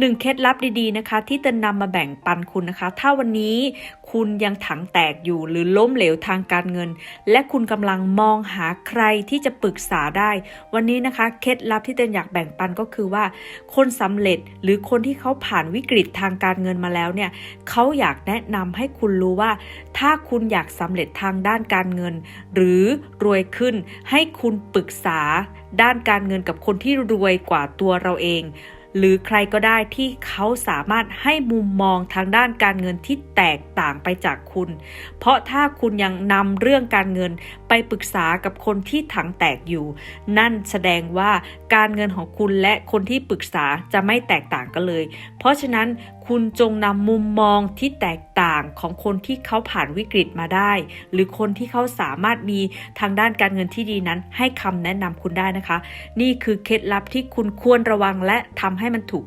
หนึ่งเคล็ดลับดีๆนะคะ ที่จะนำมาแบ่งปันคุณนะคะ ถ้าวันนี้คุณยังถังแตกอยู่หรือล้มเหลวทางการเงิน และคุณกำลังมองหาใครที่จะปรึกษาได้ วันนี้นะคะเคล็ดลับที่เตนอยากแบ่งปันก็คือว่า คนสำเร็จหรือคนที่เขาผ่านวิกฤตทางการเงินมาแล้วเนี่ยเขาอยากแนะนำให้คุณรู้ว่า ถ้าคุณอยากสำเร็จทางด้านการเงิน หรือรวยขึ้นให้คุณปรึกษาด้านการเงินกับคนที่รวยกว่าตัวเราเอง หรือใครก็ได้ที่เขาสามารถให้มุมมองทางด้านการเงินที่แตกต่างไปจากคุณ เพราะถ้าคุณยังนำเรื่องการเงินไปปรึกษากับคนที่ถังแตกอยู่ นั่นแสดงว่าการเงินของคุณและคนที่ปรึกษาจะไม่แตกต่างกันเลย เพราะฉะนั้นคุณจงนำมุมมองที่แตกต่างของคนที่เขาผ่านวิกฤตมาได้ หรือคนที่เขาสามารถมีทางด้านการเงินที่ดีนั้น ให้คำแนะนำคุณได้นะคะ นี่คือเคล็ดลับที่คุณควรระวังและทำให้มันถูก